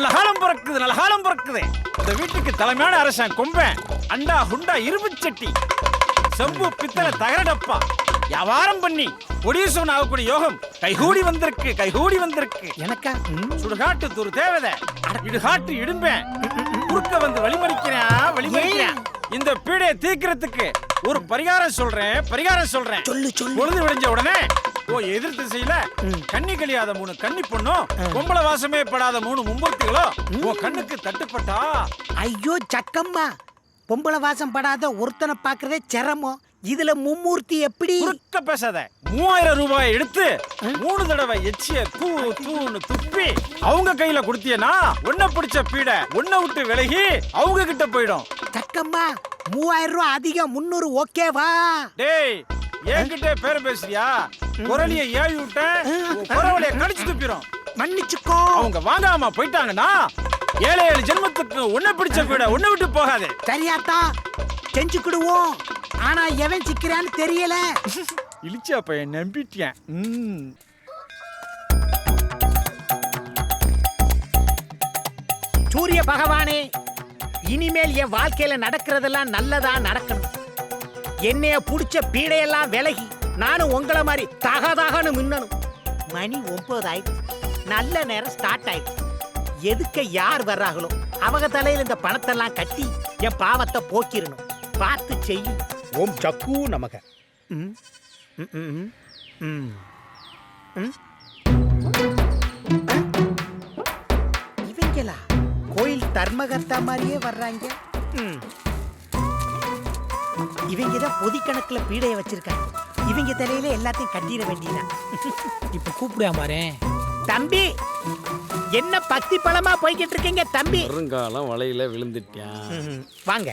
நல்ல காலம் பிறக்குது நல்ல காலம் பிறக்குது. இந்த வீட்டுக்கு தலைமையான அரசன் கொம்பன் அண்டா குண்டா இரும்பு சட்டி செம்பு பித்தளை தகர டப்பா வியாபாரம் பண்ணி கொடியசவன் ஆகக்கூடிய யோகம் கைகூடி வந்திருக்கு கைகூடி வந்திருக்கு. எனக்கா. சுடுகாட்டு தூரு தேவதை இடுகாட்டு இடும்பேன் குறுக்க வந்து வழிமறிக்கிறேன் வழிமறிக்கிறேன். இந்த பீடையை தீர்க்கறதுக்கு ஒரு பரிகாரம் சொல்றேன் பரிகாரம் சொல்றேன். சொல்லு சொல்லு. பொழுது விடிஞ்ச உடனே ஓ எதிர் திசையில கண்ணி கழியாத மூணு கன்னி பொண்ணும் பொம்பள வாசமே படாத மூணு மும்பூர்த்திகளோ உன் கண்ணுக்கு தட்டுப்பட்டா? ஐயோ சக்கம்மா. பொம்பளை வாசம் படாத ஒருத்தனை பார்க்கறதே சிரமம். இதுல மும்மூர்த்தி எப்படி? குறுக்க பேசாத. மூவாயிரம் ரூபாய் எடுத்து மூணு தடவை எச்சிய தூ தூன்னு துப்பி அவங்க கையில கொடுத்தியனா உன்னை பிடிச்ச பீடை உன்னை விட்டு விலகி அவங்க கிட்ட போயிடும். சக்கம்மா மூவாயிரம் ரூபாய் அதிகம் முந்நூறு ஓகேவா? டேய் என்கிட்ட பேர பேசுறியா? குரலிய ஏவி விட்டேன். குரவலைய கடிச்சு துப்பிடும் மன்னிச்சுக்கோ. அவங்க வாங்காம போயிட்டாங்கன்னா ஏழை ஏழு ஜென்மத்துக்கு உன்னை பிடிச்ச பீடை உன்னை விட்டு போகாது. சரியாத்தா செஞ்சுக்கிடுவோம். ஆனா எவன் சிக்கிறான்னு தெரியல. இழிச்சா பையன் நம்பிட்டேன் ம். சூரிய பகவானே இனிமேல் என் வாழ்க்கையில நடக்கிறதெல்லாம் நல்லதா நடக்கணும். என்னைய புடிச்ச பீடையெல்லாம் விலகி நானும் உங்களை மாதிரி தகதகன்னு மின்னணும். மணி ஒன்பது ஆயிடுச்சு. நல்ல நேரம் ஸ்டார்ட் ஆயிடுச்சு. எதுக்க யார் வர்றாங்களோ அவங்க தலையில இந்த பணத்தெல்லாம் கட்டி என் பாவத்தை போக்கிடணும் பார்த்து செய்யும் ஓம் சக்கு நமக. ம், ம், ம், ம். இவங்களா? கோயில் தர்மகர்த்தா மாதிரியே வர்றாங்க. ம். இவங்க தான் பொதி கணக்குல பீடைய வச்சிருக்காங்க. இவங்க தலையில எல்லாத்தையும் கட்டிட வேண்டியதான் இப்ப கூப்பிடுயா பாரு தம்பி என்ன பக்தி பழமா போய்கிட்டு இருக்கீங்க தம்பி? வருங்காலம் வலையில விழுந்துட்டான் ம்ஹும். வாங்க.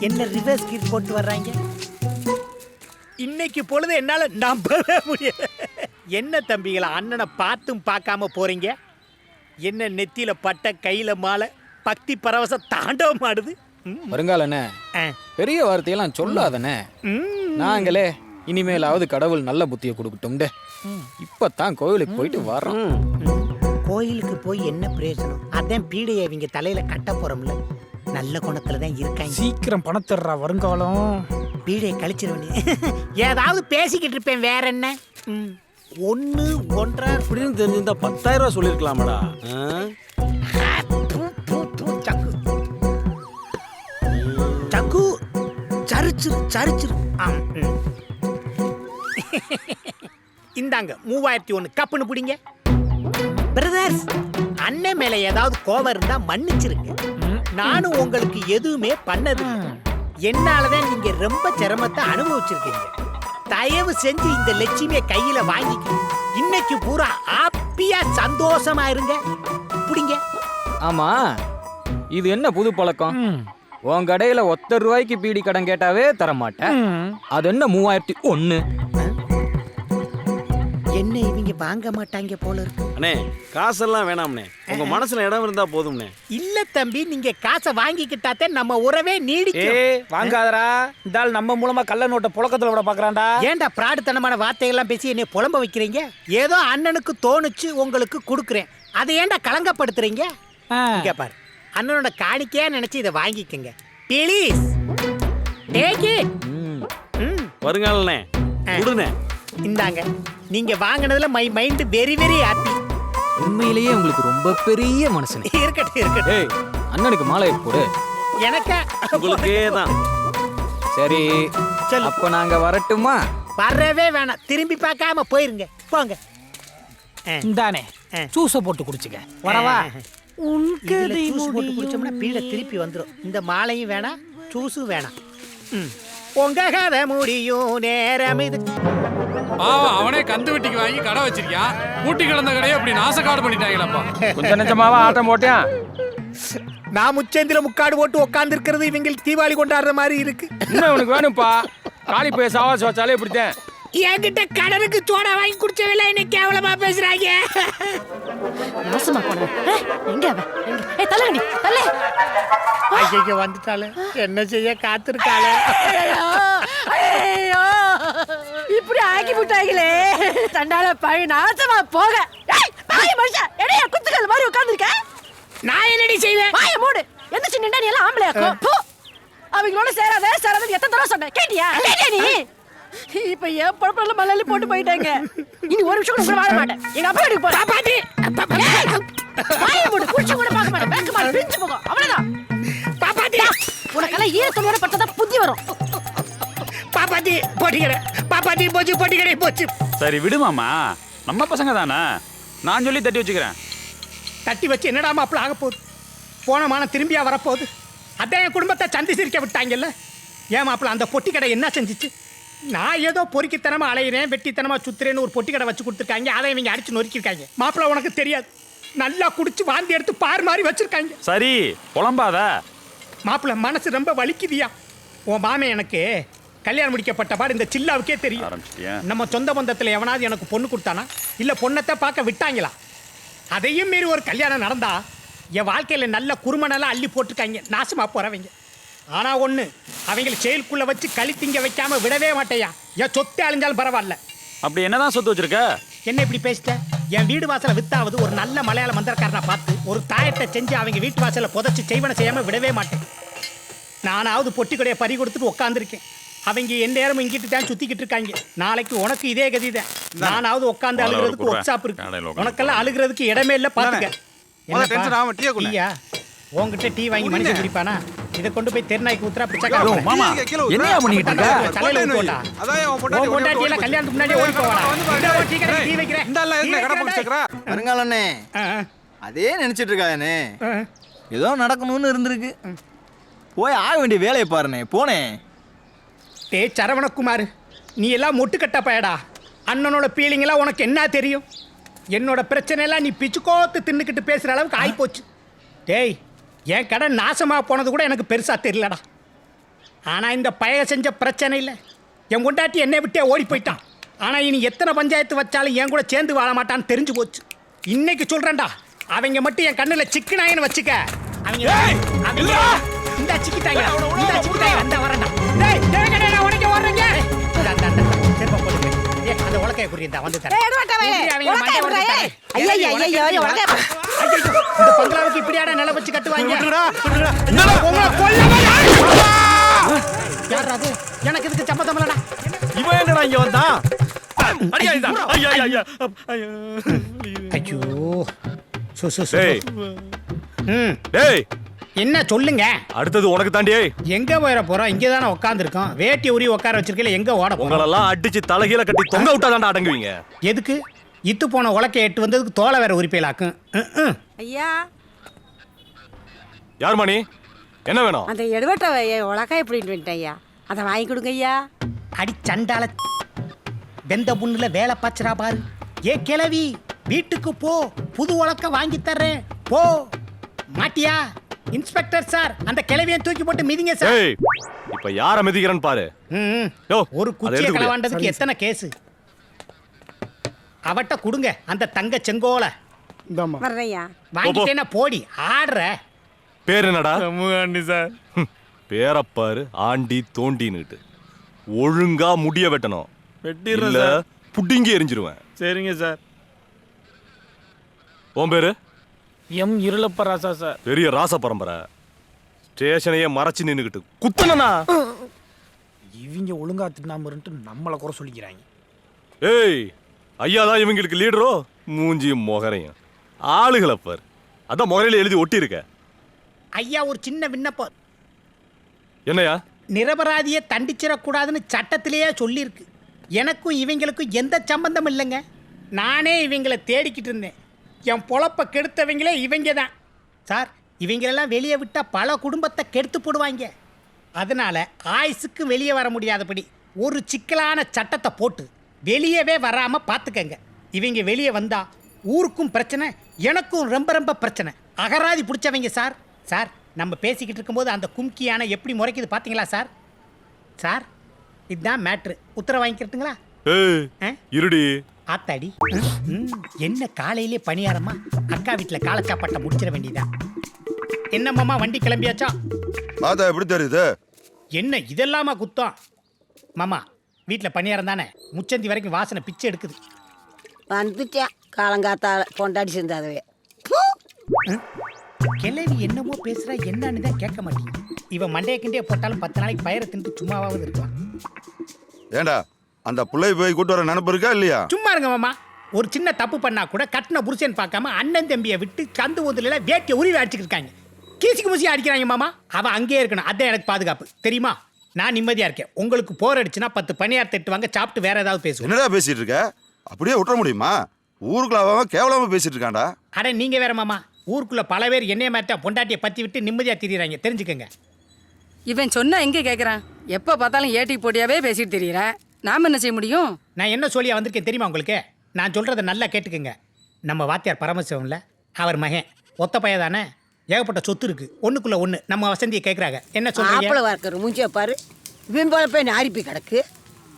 என்ன ரிவர்ஸ் கீர் போட்டு வர்றாங்க? இன்னைக்கு பொழுது என்னால நம்பவே முடியல. என்ன தம்பிகளா அண்ணனை பார்த்தும் பார்க்காம போறீங்க? என்ன நெத்தியில பட்ட கையில மாலை பக்தி பரவச தாண்டவம் ஆடுது. வருங்காலண்ணே ஆ. பெரிய வார்த்தையெல்லாம் சொல்லாதண்ணே. ம். நாங்களே இனிமேலாவது கடவுள் நல்ல புத்தியை கொடுக்கட்டும்டே. இப்பதான் கோயிலுக்கு போயிட்டு வர்றோம். ம். கோயிலுக்கு போய் என்ன பிரயோஜனம்? அதான் பீடையை இவங்க தலையில கட்ட போறோம்ல. நல்ல குணத்துல தான் இருக்காங்க. சீக்கிரம் பணத்தர்றா வருங்காலம். பீடையை கழிச்சிட வேண்டியது ஏதாவது பேசிக்கிட்டு இருப்பேன் வேற என்ன? ம். ஒண்ணு ஒன்றரை. அப்படின்னு தெரிஞ்சிருந்தா பத்தாயிரம் ரூபாய் சொல்லிருக்கலாமடா. சரிச்சிரு. சரிச்சிரு. இந்தாங்க மூவாயிரத்தி ஒண்ணு கப்புன்னு பிடிங்க. பிரதர்ஸ் அண்ணன் மேல ஏதாவது கோவம் இருந்தா மன்னிச்சிருங்க. நானும் உங்களுக்கு எதுவுமே பண்ணது இல்ல. என்னாலதான் நீங்க ரொம்ப சிரமத்தை அனுபவிச்சிருக்கீங்க. தயவு செஞ்சு இந்த லட்சுமியை கையில வாங்கிக்க. இன்னைக்கு பூரா ஹாப்பியா சந்தோஷமா இருங்க. பிடிங்க. ஆமா இது என்ன புது பழக்கம்? உன் கடையில ஒத்த ரூபாய்க்கு பீடி கடன் கேட்டாவே தர மாட்டேன் அது என்ன மூவாயிரத்தி ஒன்னு? என்ன இவங்க வாங்க மாட்டாங்க போல இருக்கு? அண்ணே காசெல்லாம் வேணாம்ண்ணே உங்க மனசுல இடம் இருந்தா போதும்ண்ணே இல்ல தம்பி நீங்க காசை வாங்கிக்கிட்டாத்தே நம்ம உறவே நீடிக்கும். ஏய் வாங்காதடா. இந்த ஆள் நம்ம மூலமா கள்ள நோட்டை புழக்கத்துல விட பாக்குறான்டா. ஏன்டா பிராடுத்தனமான வார்த்தையெல்லாம் பேசி என்னை புலம்ப வைக்கிறீங்க? ஏதோ அண்ணனுக்கு தோணுச்சு உங்களுக்கு கொடுக்குறேன். அதை ஏன்டா கலங்கப்படுத்துறீங்க? இங்க பாரு. அண்ணனோட காணிக்கையா நினைச்சு இதை வாங்கிக்கங்க. ப்ளீஸ் டேக் இட் ம். வருங்காலண்ணே விடுண்ணே இந்தாங்க. நீங்க வாங்கினதுல my mind very very happy உண்மையிலேயே உங்களுக்கு ரொம்ப பெரிய மனசுனே இருக்கட்டும் இருக்கட்டும். ஏய் அண்ணனுக்கு மாலை போடு. எனக்கா? உங்களுக்கே தான் சரி சொல்லு. அப்ப நாங்க வரட்டுமா? வரவே வேணாம். திரும்பி பார்க்காம போயிருங்க. போங்க. இந்தானே. ஜூஸ போட்டு குடிச்சுக்க. வரவா ஜூஸ் போட்டு குடிச்சோம்னா பீட திருப்பி வந்துரும். இந்த மாலையும் வேணாம் ஜூஸும் வேணாம் ம். உங்க கதை முடியும் நேரம் இது. பாவம் அவனே கந்து வெட்டிக்கு வாங்கி கடை வச்சிருக்கான் மூட்டி கிடந்த கடையை அப்படி நாசக்காடு பண்ணிட்டாங்களப்பா கொஞ்ச நெஞ்சமாவா ஆட்டம் போட்டேன் நான் முச்சேந்திர முக்காடு போட்டு உட்கார்ந்து இருக்கிறது இவங்களுக்கு தீபாவளி கொண்டாடுற மாதிரி இருக்கு. இன்னும் உனக்கு வேணும்ப்பா. காலி போய் சாவாசி வச்சாலே இப்படித்தான். என்கிட்ட கடனுக்கு சோடா வாங்கி குடிச்சவில்ல என்ன கேவலமா பேசுறாங்க. மோசமா போன எங்க தலை ஏ தள்ளி. தள்ளி ஐயோ வந்துட்டாளே. என்ன செய்ய காத்திருக்காளே. இப்படி ஆக்கி விட்டாங்களே தண்டால பழி நாசமா போக. பாய் மனுஷன் எடைய குத்துக்கல் மாதிரி உட்கார்ந்துருக்க? நான் என்னடி செய்வேன்? பாய மூடு. என்ன சின்ன நீ எல்லாம் ஆம்பளையாக்கும். அவங்களோட சேராத சேராத எத்தனை தடவை சொன்னேன். கேட்டியா? கேட்டியா நீ? இப்ப என் பழப்பல மலையில போட்டு போயிட்டாங்க. இனி ஒரு நிமிஷம் கூட வாழ மாட்டேன். எங்க அப்பா வீட்டுக்கு போறேன். பாப்பாத்தி. வாய குடிச்சு கூட பார்க்க மாட்டேன். பேங்க் மாட்டேன் பிரிஞ்சு போகும் அவ்வளவுதான். பாப்பாத்தி. உனக்கெல்லாம் ஈரத்தோட பட்டதா புத்தி வரும். பாப்பாத்தி போட்டிக்கிறேன் பாப்பாத்தி போச்சு போட்டிக்கிறே போச்சு. சரி விடுமாமா நம்ம பசங்க தானே? நான் சொல்லி தட்டி வச்சுக்கிறேன். தட்டி வச்சு என்னடா மாப்பிள்ள ஆக போகுது? போன மானம் திரும்பியா வரப்போகுது அதான் என் குடும்பத்தை சந்தி சிரிக்க விட்டாங்கல்ல? ஏன் மாப்பிள்ள அந்த பொட்டி கடை என்ன செஞ்சுச்சு? நான் ஏதோ பொறுக்கித்தனமா அலையிறேன் வெட்டித்தனமா சுத்துறேன்னு ஒரு பொட்டி கடை வச்சு கொடுத்துருக்காங்க. அதை இவங்க அடிச்சு நொறுக்கிருக்காங்க மாப்பிள்ள உனக்கு தெரியாது. நல்லா குடிச்சு வாந்தி எடுத்து பார் மாதிரி வச்சிருக்காங்க. சரி புலம்பாத. மாப்பிள்ள மனசு ரொம்ப வலிக்குதியா? உன் மாமே எனக்கு கல்யாணம் முடிக்கப்பட்ட பாடு இந்த சில்லாவுக்கே தெரியும். நம்ம சொந்த பந்தத்தில் எவனாவது எனக்கு பொண்ணு கொடுத்தானா? இல்ல பொண்ணத்தை பார்க்க விட்டாங்களா? அதையும் மீறி ஒரு கல்யாணம் நடந்தா என் வாழ்க்கையில நல்ல குறுமணெல்லாம் அள்ளி போட்டிருக்காங்க. நாசமா போறவங்க. ஆனா ஒண்ணு அவங்களை செயலுக்குள்ள வச்சு களி திங்க வைக்காம விடவே மாட்டேயா. என் சொத்து அழிஞ்சாலும் பரவாயில்ல. அப்படி என்னதான் சொத்து வச்சிருக்க? என்ன இப்படி பேசிட்ட? என் வீடு வாசல வித்தாவது ஒரு நல்ல மலையாள மந்திரக்காரனை பார்த்து ஒரு தாயத்தை செஞ்சு அவங்க வீட்டு வாசல புதைச்சு செய்வன செய்யாம விடவே மாட்டேன். நானாவது பொட்டி கடையை பறி கொடுத்துட்டு உட்காந்துருக்கேன் அவங்க என் நேரமும் இங்கிட்டு தான் சுத்திக்கிட்டு இருக்காங்க. நாளைக்கு உனக்கு இதே கதி தான் நானாவது உட்காந்து அழுகிறதுக்கு குடுறேன். ஒர்க் ஷாப் கடையில இருக்கு உனக்கெல்லாம் அழுகிறதுக்கு இடமே இல்ல பாத்துக்க. உன்கிட்ட டீ வாங்கி மனுஷன் குடிப்பானா? இதை கொண்டு போய் தெருநாய்க்கு ஊத்துறா யோ, மாமா. என்னையா பண்ணிட்டு இருக்க? தலையில. அதான் என் உன் பொண்டாட்டி எல்லாம் போச்சு. கல்யாணத்துக்கு முன்னாடி ஓடி போவாடா வந்து பாரு. இந்த ஒரு டீ கடைக்கு டீ டேய், வைக்கிறேன் டீ வைக்கிறேன் பிடிச்சிருக்கா? வருங்காலண்ணே ஆ, அதே நினைச்சிட்டு இருக்காதண்ணே ஆ. ஏதோ நடக்கணும்னு இருந்திருக்கு போய் ஆக வேண்டிய வேலையை பாருண்ணே போனேன் டேய் சரவணகுமார் நீ எல்லாம் முட்டுக்கட்ட பயடா அண்ணனோட ஃபீலிங் எல்லாம் உனக்கு என்ன தெரியும் என்னோட பிரச்சனை எல்லாம் நீ பிச்சுக்கோத்து தின்னுக்கிட்டு பேசுற அளவுக்கு ஆயிப்போச்சு டேய் என் கடை நாசமா போனது கூட எனக்கு பெருசா தெரியலடா. ஆனா இந்த பய செஞ்ச பிரச்சனை இல்லை. என் கொண்டாட்டி என்னை விட்டே ஓடி போயிட்டான். ஆனா இனி எத்தனை பஞ்சாயத்து வச்சாலும் என் கூட சேர்ந்து வாழ மாட்டான்னு தெரிஞ்சு போச்சு. இன்னைக்கு சொல்றேன்டா. அவங்க மட்டும் என் கண்ணுல சிக்கனாயின்னு வச்சுக்க. அவங்க அவங்க இந்த சிக்கிட்டாங்க. இந்த சிக்கிட்டாங்க. அந்த வரேன்டா. ஐயா, ஐயா, ஐயா, உலக்கைய பா. ஐயையோ, இந்த பங்களாவுக்கு இப்படியாடா நில வச்சு கட்டுவாங்க? யார்ரா அது? எனக்கு இதுக்கு சம்மதம் இல்லடா. இவன் என்னடா இங்க வந்தான் அடியா இதா. ஐயா, சு, சு, சு. டேய். என்ன சொல்லுங்க? அடுத்தது உனக்கு தாண்டி எங்க போயிட போறோம் இங்கே தானே உட்காந்துருக்கோம் வேட்டி உரி உட்கார வச்சிருக்கல எங்க ஓட உங்களெல்லாம் அடிச்சு தலைகீழ கட்டி தொங்க விட்டாதான்டா அடங்குவீங்க. எதுக்கு? இத்து போன உலக்கை எட்டு வந்ததுக்கு தோலை வேற உரிப்பையிலாக்கும் ம், ம். ஐயா. யார் மணி? என்ன வேணும்? அந்த எடுவட்ட உலகாய் எப்படின்னு வந்துட்டேன் ஐயா? அதை வாங்கி கொடுங்க ஐயா. அடி சண்டால வெந்த புண்ணுல வேலை பாய்ச்சரா பாரு. ஏ கிளவி வீட்டுக்கு போ. புது உலக்க வாங்கி தர்றேன். போ. மாட்டியா? இன்ஸ்பெக்டர் சார் அந்த கிளவியை தூக்கி போட்டு மிதிங்க சார். ஏய் இப்ப யார மிதிக்கிறேன்னு பாரு. ம், ம். யோ, ஒரு அதை குச்சியை எடுத்து கொடு. களவாண்டதுக்கு எத்தனை கேஸ் அவட்ட கொடுங்க அந்த தங்க செங்கோலை. வாங்கிட்டேன்னா போடி ஆடுற. பேர் என்னடா? சார். ஹம், பேரப்பாரு ஆண்டி தோண்டின்னுட்டு. ஒழுங்கா முடிய வெட்டணும். வெட்டிடுறேன் இல்ல சார். புட்டிங்கி எரிஞ்சிருவேன். சரிங்க சார். உன் பேரு? எம் இருளப்ப ராசா சார். பெரிய ராச பரம்பரை. ஸ்டேஷனையே மறைச்சு நின்னுக்கிட்டு குத்தனா இவங்க ஒழுங்கா தின்னாம இருந்துட்டு நம்மளை குறை சொல்லிக்கிறாங்க. ஏய் ஐயா தான் இவங்களுக்கு லீடரோ? மூஞ்சியும் முகரையும். ஆளுகளை பார். அதான் முகரையில எழுதி ஒட்டி இருக்க ஐயா ஒரு சின்ன விண்ணப்பம். என்னையா நிரபராதியை தண்டிச்சிடக்கூடாதுன்னு சட்டத்திலேயே சொல்லியிருக்கு. எனக்கும் இவங்களுக்கும் எந்த சம்பந்தம் இல்லைங்க? நானே இவங்களை தேடிக்கிட்டு இருந்தேன். என் பொழப்ப கெடுத்தவங்களே இவங்க தான் சார் இவங்களெல்லாம் வெளியே விட்டால் பல குடும்பத்தை கெடுத்து போடுவாங்க. அதனால ஆயுசுக்கு வெளியே வர முடியாதபடி ஒரு சிக்கலான சட்டத்தை போட்டு வெளியவே வராமல் பார்த்துக்கங்க இவங்க வெளியே வந்தா ஊருக்கும் பிரச்சனை எனக்கும் ரொம்ப ரொம்ப பிரச்சனை. அகராதி பிடிச்சவங்க சார். சார் நம்ம பேசிக்கிட்டு இருக்கும்போது அந்த கும்கி யானை எப்படி முறைக்குது பார்த்தீங்களா சார்? சார் இதுதான் மேட்ரு. உத்தரவு வாங்கிக்கிறதுங்களா? இருடி. ஆத்தாடி. என்ன காலையிலே பணியாரமா? அக்கா வீட்டில் காலச்சாப்பாட்டை முடிச்சிட வேண்டியதா? என்ன மாமா வண்டி கிளம்பியாச்சா? பார்த்தா எப்படி தெரியுது? என்ன இதெல்லாமா குத்தம்? மாமா வீட்டில் பணியாரம் தானே? முச்சந்தி வரைக்கும் வாசனை பிச்சை எடுக்குது. வந்துட்டேன். காலங்காத்தால பொண்டாடி சேர்ந்தாதவே கிளவி என்னமோ பேசுறா என்னன்னு தான் கேட்க மாட்டேங்குது. இவன் மண்டைய கிண்டைய போட்டாலும் பத்து நாளைக்கு பயிரை தின்ட்டு சும்மாவாவது இருப்பான் ஏண்டா அந்த பிள்ளை போய் கூட்டு வர நினப்பு இருக்கா இல்லையா? சும்மா இருங்க மாமா ஒரு சின்ன தப்பு பண்ணா கூட கட்டின புருஷன் பார்க்காம அண்ணன் தம்பியை விட்டு கந்து ஊதுல வேட்டியை உருவி அடிச்சுட்டு இருக்காங்க. கீசிக்கு முசி அடிக்கிறாங்க மாமா. அவன் அங்கேயே இருக்கணும். அதான் எனக்கு பாதுகாப்பு. தெரியுமா? நான் நிம்மதியா இருக்கேன். உங்களுக்கு போர் அடிச்சுன்னா பத்து பணியார் தட்டு வாங்க சாப்பிட்டு வேற ஏதாவது பேசுவோம். என்னடா பேசிட்டு இருக்க? அப்படியே விட்டுற முடியுமா? ஊருக்குள்ள அவன் கேவலமா பேசிட்டு இருக்கான்டா. அட நீங்க வேற மாமா. ஊருக்குள்ள பல பேர் என்னைய மாட்டா பொண்டாட்டியை பத்தி விட்டு நிம்மதியா திரியுறாங்க. தெரிஞ்சுக்கங்க. இவன் சொன்னா எங்க கேக்குறான்? எப்ப பார்த்தாலும் ஏட்டி போட்டியாவே பேசிட்டு தெரியற. நாம என்ன செய்ய முடியும்? நான் என்ன சொல்லியா வந்திருக்கேன் தெரியுமா உங்களுக்கு? நான் சொல்றத நல்லா கேட்டுக்கங்க. நம்ம வாத்தியார் பரமசிவம்ல அவர் மகன். ஒத்த பையன் தானே? ஏகப்பட்ட சொத்து இருக்கு. ஒண்ணுக்குள்ள ஒண்ணு. நம்ம வசந்தியை கேக்குறாங்க. என்ன மாப்பிள்ளை வார்க்கிற மூஞ்சிய பாரு. இவன் போல போய் நாரிப்பி கிடக்கு.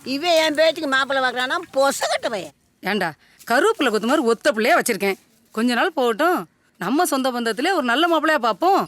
இவன் என் பேச்சுக்கு மாப்பிள்ளை வாக்குறானா பொசகட்ட பையன். ஏண்டா கருவேப்பிலை கொத்து மாதிரி ஒத்த பிள்ளையா வச்சிருக்கேன். கொஞ்ச நாள் போகட்டும். நம்ம சொந்த பந்தத்திலே ஒரு நல்ல மாப்பிள்ளையா பார்ப்போம்.